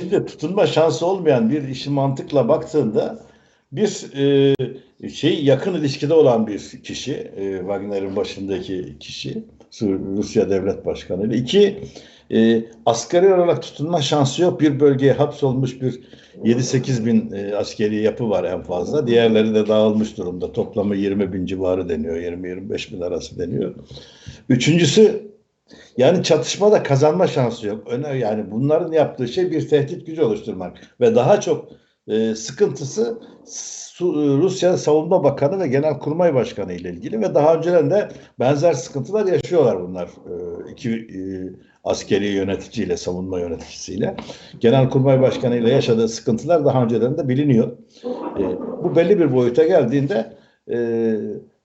Şimdi tutunma şansı olmayan bir işi mantıkla baktığında bir e, şey yakın ilişkide olan bir kişi, e, Wagner'in başındaki kişi, Rusya Devlet Başkanı ile iki e, asgari olarak tutunma şansı yok. Bir bölgeye hapsolmuş bir 7-8 bin e, askeri yapı var en fazla. Diğerleri de dağılmış durumda. Toplamı 20 bin civarı deniyor. 20-25 bin arası deniyor. Üçüncüsü yani çatışmada kazanma şansı yok. Öne, yani bunların yaptığı şey bir tehdit gücü oluşturmak. Ve daha çok e, sıkıntısı Su, Rusya Savunma Bakanı ve Genelkurmay Başkanı ile ilgili ve daha önceden de benzer sıkıntılar yaşıyorlar bunlar. E, iki e, askeri yöneticiyle, savunma yöneticisiyle. Genelkurmay Başkanı ile yaşadığı sıkıntılar daha önceden de biliniyor. E, bu belli bir boyuta geldiğinde e,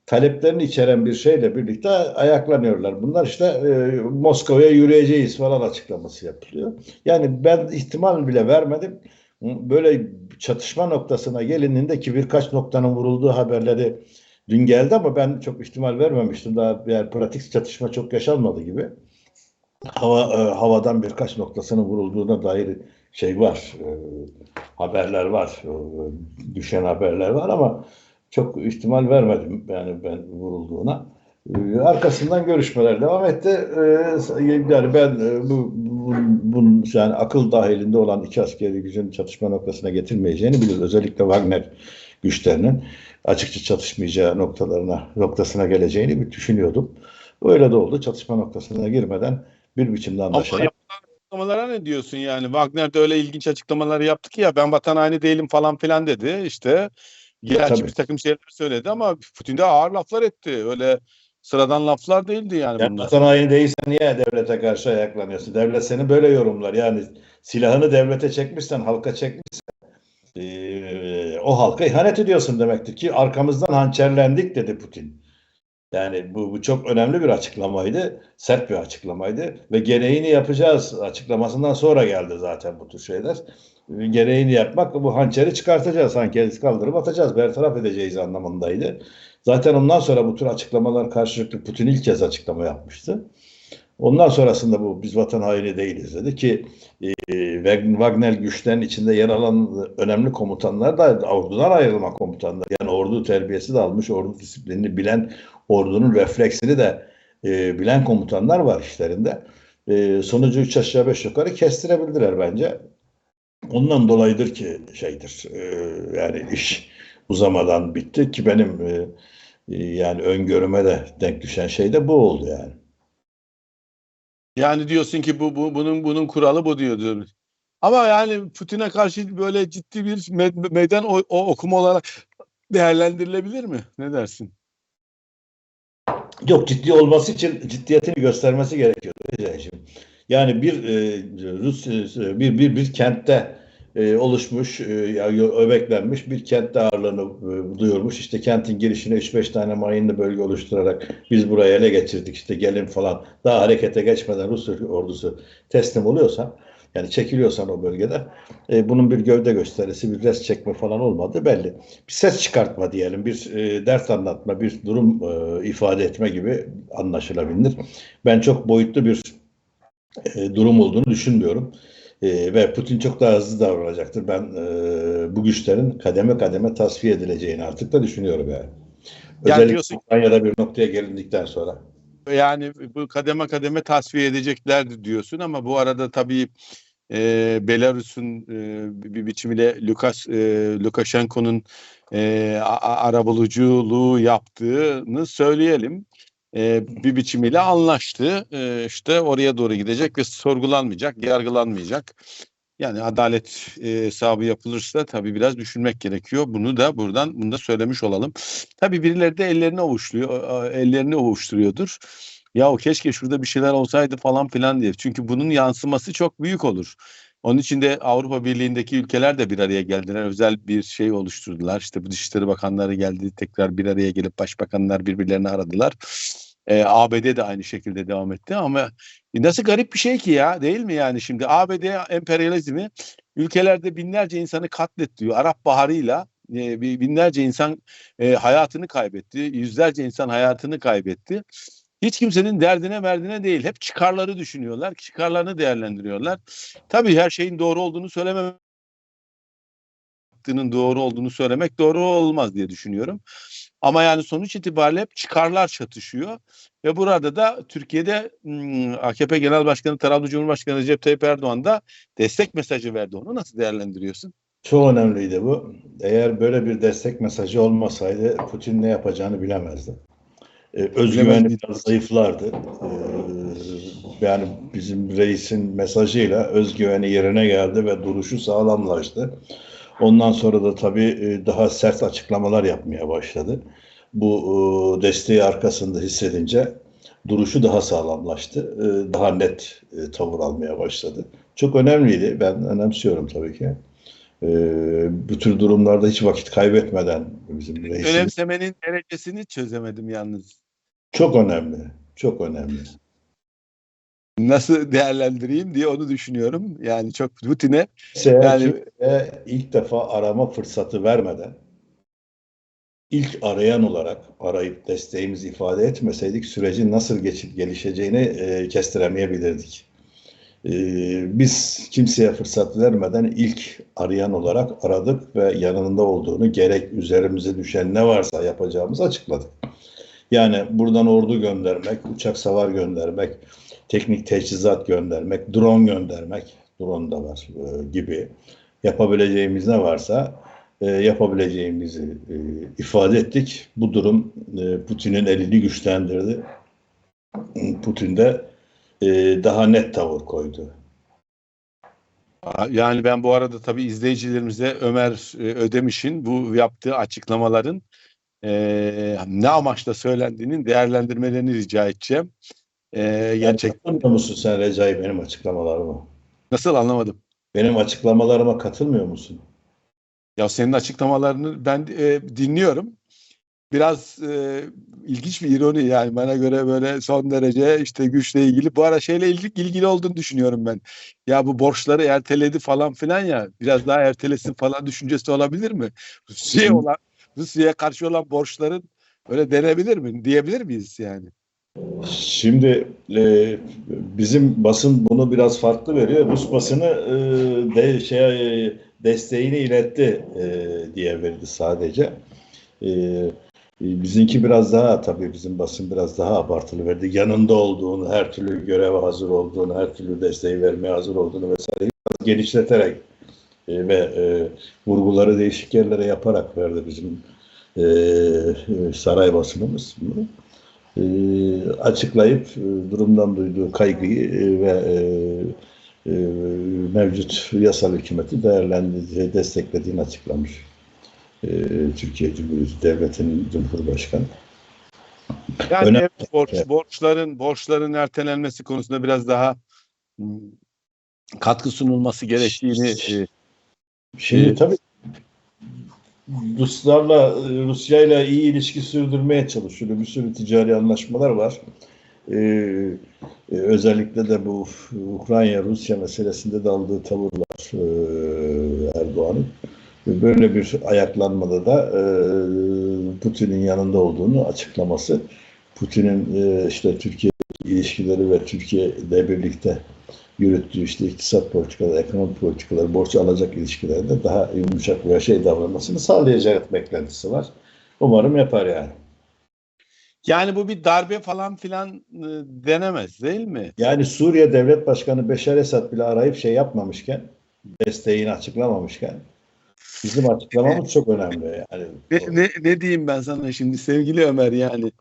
taleplerini içeren bir şeyle birlikte ayaklanıyorlar. Bunlar işte e, Moskova'ya yürüyeceğiz falan açıklaması yapılıyor. Yani ben ihtimal bile vermedim. Böyle çatışma noktasına gelindiğinde ki birkaç noktanın vurulduğu haberleri dün geldi ama ben çok ihtimal vermemiştim. Daha yani pratik çatışma çok yaşanmadı gibi. Hava e, havadan birkaç noktasının vurulduğuna dair şey var. E, haberler var. E, düşen haberler var ama çok ihtimal vermedim yani ben vurulduğuna. Ee, arkasından görüşmeler devam etti. Ee, yani ben e, bu, bu bunun yani akıl dahilinde olan iki askeri gücün çatışma noktasına getirmeyeceğini biliyoruz. Özellikle Wagner güçlerinin açıkça çatışmayacağı noktalarına noktasına geleceğini bir düşünüyordum. Öyle de oldu. Çatışma noktasına girmeden bir biçimde anlaşarak. açıklamalara ne diyorsun yani? Wagner de öyle ilginç açıklamalar yaptı ki ya ben vatan haini değilim falan filan dedi. İşte Gerçi Tabii. bir takım şeyler söyledi ama Putin de ağır laflar etti. Öyle sıradan laflar değildi yani, yani bunlar. Vatan haini değilsen niye devlete karşı ayaklanıyorsun? Devlet seni böyle yorumlar. Yani silahını devlete çekmişsen, halka çekmişsen e, o halka ihanet ediyorsun demektir ki arkamızdan hançerlendik dedi Putin. Yani bu, bu çok önemli bir açıklamaydı. Sert bir açıklamaydı. Ve gereğini yapacağız açıklamasından sonra geldi zaten bu tür şeyler. Gereğini yapmak bu hançeri çıkartacağız. Hançeri kaldırıp atacağız. Bertaraf edeceğiz anlamındaydı. Zaten ondan sonra bu tür açıklamalar karşılıklı Putin ilk kez açıklama yapmıştı. Ondan sonrasında bu biz vatan haini değiliz dedi ki e, Wagner güçlerin içinde yer alan önemli komutanlar da ordudan ayrılma komutanlar. Yani ordu terbiyesi de almış, ordu disiplinini bilen, ordunun refleksini de e, bilen komutanlar var işlerinde. E, sonucu üç aşağı beş yukarı kestirebildiler bence. Ondan dolayıdır ki şeydir e, yani iş uzamadan bitti ki benim e, e, yani öngörüme de denk düşen şey de bu oldu yani. Yani diyorsun ki bu, bu bunun bunun kuralı bu diyordur. Ama yani Putin'e karşı böyle ciddi bir meydan o, o okuma olarak değerlendirilebilir mi? Ne dersin? Yok ciddi olması için ciddiyetini göstermesi gerekiyor. Yani bir e, Rus e, bir bir bir kentte e, oluşmuş, e, öbeklenmiş bir kentte ağırlığını e, duyurmuş. İşte kentin girişine 3-5 tane mayınlı bölge oluşturarak biz buraya ele geçirdik işte gelin falan. Daha harekete geçmeden Rus ordusu teslim oluyorsa yani çekiliyorsan o bölgede e, bunun bir gövde gösterisi, bir res çekme falan olmadı belli. Bir ses çıkartma diyelim, bir e, dert anlatma, bir durum e, ifade etme gibi anlaşılabilir. Ben çok boyutlu bir e, durum olduğunu düşünmüyorum. E, ve Putin çok daha hızlı davranacaktır. Ben e, bu güçlerin kademe kademe tasfiye edileceğini artık da düşünüyorum yani. Özellikle yani Ukrayna'da bir noktaya gelindikten sonra. Yani bu kademe kademe tasfiye edeceklerdir diyorsun ama bu arada tabii e, Belarus'un e, bir biçimiyle Lukas e, Lukashenko'nun e, arabuluculuğu yaptığını söyleyelim e, bir biçimiyle anlaştı. E, işte oraya doğru gidecek ve sorgulanmayacak, yargılanmayacak. Yani adalet e, hesabı yapılırsa tabii biraz düşünmek gerekiyor. Bunu da buradan bunu da söylemiş olalım. Tabii birileri de ellerini ovuşluyor, ellerini ovuşturuyordur. Ya o keşke şurada bir şeyler olsaydı falan filan diye. Çünkü bunun yansıması çok büyük olur. Onun için de Avrupa Birliği'ndeki ülkeler de bir araya geldiler. Özel bir şey oluşturdular. İşte bu Dışişleri Bakanları geldi. Tekrar bir araya gelip başbakanlar birbirlerini aradılar. E, ABD de aynı şekilde devam etti ama nasıl garip bir şey ki ya değil mi yani şimdi ABD emperyalizmi ülkelerde binlerce insanı katlettiği Arap Baharı'yla e, binlerce insan e, hayatını kaybetti. Yüzlerce insan hayatını kaybetti. Hiç kimsenin derdine merdine değil. Hep çıkarları düşünüyorlar, çıkarlarını değerlendiriyorlar. Tabii her şeyin doğru olduğunu söylemem yaptığının doğru olduğunu söylemek doğru olmaz diye düşünüyorum. Ama yani sonuç itibariyle hep çıkarlar çatışıyor ve burada da Türkiye'de hmm, AKP Genel Başkanı Trabzon Cumhurbaşkanı Recep Tayyip Erdoğan da destek mesajı verdi. Onu nasıl değerlendiriyorsun? Çok önemliydi bu. Eğer böyle bir destek mesajı olmasaydı Putin ne yapacağını bilemezdi. Ee, özgüveni biraz zayıflardı. Ee, yani bizim reisin mesajıyla özgüveni yerine geldi ve duruşu sağlamlaştı. Ondan sonra da tabii e, daha sert açıklamalar yapmaya başladı. Bu e, desteği arkasında hissedince duruşu daha sağlamlaştı. E, Daha net e, tavır almaya başladı. Çok önemliydi. Ben önemsiyorum tabii ki. E, Bu tür durumlarda hiç vakit kaybetmeden bizim reisimiz Önemsemenin derecesini çözemedim yalnız. Çok önemli. Çok önemli. Nasıl değerlendireyim diye onu düşünüyorum. Yani çok Putin'e Seyahat Yani- ilk defa arama fırsatı vermeden ilk arayan olarak arayıp desteğimizi ifade etmeseydik sürecin nasıl geçip gelişeceğini e, kestiremeyebilirdik. E, biz kimseye fırsat vermeden ilk arayan olarak aradık ve yanında olduğunu gerek üzerimize düşen ne varsa yapacağımızı açıkladık. Yani buradan ordu göndermek, uçak savar göndermek, teknik teçhizat göndermek, drone göndermek, drone da var e, gibi yapabileceğimiz ne varsa e, yapabileceğimizi e, ifade ettik. Bu durum e, Putin'in elini güçlendirdi. Putin de e, daha net tavır koydu. Yani ben bu arada tabii izleyicilerimize Ömer e, Ödemiş'in bu yaptığı açıklamaların e, ne amaçla söylendiğinin değerlendirmelerini rica edeceğim. E, Yani gerçek katılmıyor musun sen Recai benim açıklamalarıma? nasıl anlamadım. Benim açıklamalarıma katılmıyor musun? Ya senin açıklamalarını ben e, dinliyorum. Biraz e, ilginç bir ironi yani bana göre böyle son derece işte güçle ilgili. Bu ara şeyle ilgili, ilgili olduğunu düşünüyorum ben. Ya bu borçları erteledi falan filan ya biraz daha ertelesin falan düşüncesi olabilir mi? Hı. olan Rusya'ya karşı olan borçların öyle denebilir mi? Diyebilir miyiz yani? Şimdi e, bizim basın bunu biraz farklı veriyor. Rus basını e, de şey e, desteğini iletti e, diye verdi sadece. E, bizimki biraz daha tabii bizim basın biraz daha abartılı verdi. Yanında olduğunu, her türlü göreve hazır olduğunu, her türlü desteği vermeye hazır olduğunu vesaire biraz genişleterek e, ve e, vurguları değişik yerlere yaparak verdi bizim e, saray basınımız bunu e, açıklayıp e, durumdan duyduğu kaygıyı e, ve e, e, mevcut yasal hükümeti değerlendirdiği, desteklediğini açıklamış. E, Türkiye Cumhuriyeti Devleti'nin Cumhurbaşkanı. Yani Önemli. borç, borçların borçların ertelenmesi konusunda biraz daha hmm, katkı sunulması gerektiğini e, Şimdi Evet. tabii Ruslarla, Rusya ile iyi ilişki sürdürmeye çalışıyor. Bir sürü ticari anlaşmalar var. Ee, e, özellikle de bu Ukrayna-Rusya meselesinde de aldığı tavırlar e, Erdoğan'ın. Böyle bir ayaklanmada da e, Putin'in yanında olduğunu açıklaması, Putin'in e, işte Türkiye ilişkileri ve Türkiye ile birlikte yürüttüğü işte iktisat politikaları, ekonomi politikaları, borç alacak ilişkilerde daha yumuşak ve şey davranmasını sağlayacak beklentisi var. Umarım yapar yani. yani bu bir darbe falan filan e, denemez değil mi? Yani Suriye Devlet Başkanı Beşar Esad bile arayıp şey yapmamışken, desteğini açıklamamışken bizim açıklamamız çok önemli. Yani Ne, ne, ne diyeyim ben sana şimdi sevgili Ömer yani